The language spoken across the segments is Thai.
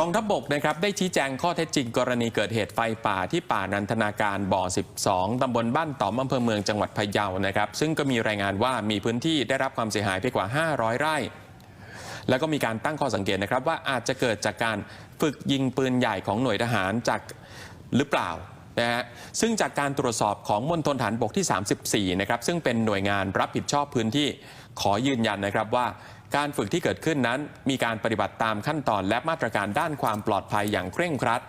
กองทัพบกนะครับได้ชี้แจงข้อเท็จจริงกรณีเกิดเหตุไฟป่าที่ป่านันทนาการบ่อ 12 ตำบลบ้านต๋อมอำเภอเมืองจังหวัดพะเยานะครับ ซึ่งก็มีรายงานว่ามีพื้นที่ได้รับความเสียหายไปกว่า 500 ไร่ แล้วก็มีการตั้งข้อสังเกตนะครับว่าอาจจะเกิดจากการฝึกยิงปืนใหญ่ของหน่วยทหารจากหรือเปล่านะฮะซึ่งจากการตรวจสอบของมณฑลฐานบกที่ 34 นะครับซึ่งเป็นหน่วยงานรับผิดชอบพื้นที่ขอยืนยันนะครับว่า การฝึกที่เกิดขึ้นนั้น มีการปฏิบัติตามขั้นตอนและมาตรการด้านความปลอดภัยอย่างเคร่งครัด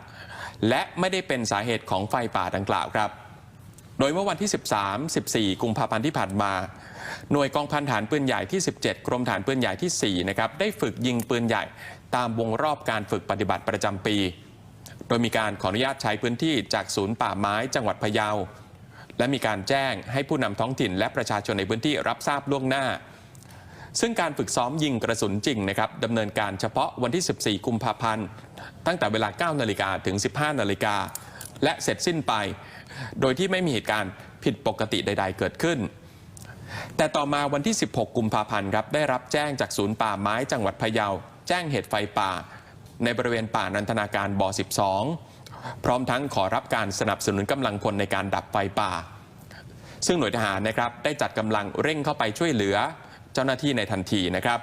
และไม่ได้เป็นสาเหตุของไฟป่าดังกล่าวครับ โดยเมื่อวันที่ 13 14 กุมภาพันธ์ที่ผ่านมา หน่วยกองพันฐานปืนใหญ่ที่ 17 กรมฐานปืนใหญ่ที่ 4 นะครับ ได้ฝึกยิงปืนใหญ่ตามวงรอบการฝึกปฏิบัติประจำปี โดยมีการขออนุญาตใช้พื้นที่จากศูนย์ป่าไม้จังหวัดพะเยา และมีการแจ้งให้ผู้นำท้องถิ่นและประชาชนในพื้นที่รับทราบล่วงหน้า ซึ่งการฝึกซ้อมยิงกระสุนจริงนะครับดำเนินการเฉพาะวันที่ 14 กุมภาพันธ์ ตั้งแต่เวลา 9 นาฬิกาถึง 15 นาฬิกา และเสร็จสิ้นไป โดยที่ไม่มีเหตุการณ์ผิดปกติใด ๆ เกิดขึ้น แต่ต่อมาวันที่ 16 กุมภาพันธ์ครับได้รับแจ้งจากศูนย์ป่าไม้จังหวัดพะเยา แจ้งเหตุไฟป่า ในบริเวณป่านันทนาการบ่อ 12 พร้อมทั้งขอรับการสนับสนุนกำลังพลในการดับไฟป่า ซึ่งหน่วยทหารนะครับได้จัดกำลังเร่งเข้าไปช่วยเหลือ จ้าหน้าที่ในทันทีนะครับ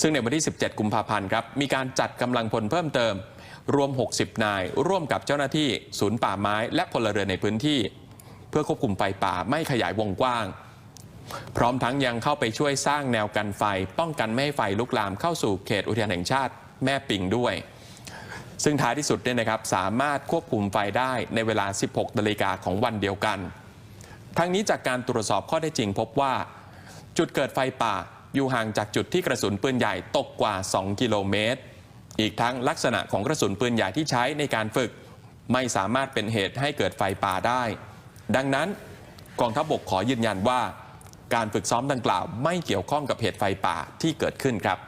ซึ่งในวันที่ 17 กุมภาพันธ์ครับมีการจัดกำลังพลเพิ่มเติม รวม 60 นาย ร่วมกับเจ้าหน้าที่ศูนย์ป่าไม้และพลเรือนในพื้นที่ เพื่อควบคุมไฟป่าไม่ขยายวงกว้าง พร้อมทั้งยังเข้าไปช่วยสร้างแนวกันไฟ ป้องกันไม่ให้ไฟลุกลามเข้าสู่เขตอุทยานแห่งชาติแม่ปิงด้วยซึ่งท้ายที่สุดเนี่ยนะครับสามารถควบคุมไฟได้ในเวลา 16นาฬิกาของวันเดียวกัน ทั้งนี้จากการตรวจสอบข้อได้จริงพบว่า จุดเกิดไฟป่าอยู่ห่างจากจุดที่กระสุนปืนใหญ่ตกกว่า 2 กิโลเมตร อีกทั้งลักษณะของกระสุนปืนใหญ่ที่ใช้ในการฝึก ไม่สามารถเป็นเหตุให้เกิดไฟป่าได้ ดังนั้นกองทัพบกขอยืนยันว่า การฝึกซ้อมดังกล่าว ไม่เกี่ยวข้องกับเหตุไฟป่าที่เกิดขึ้นครับ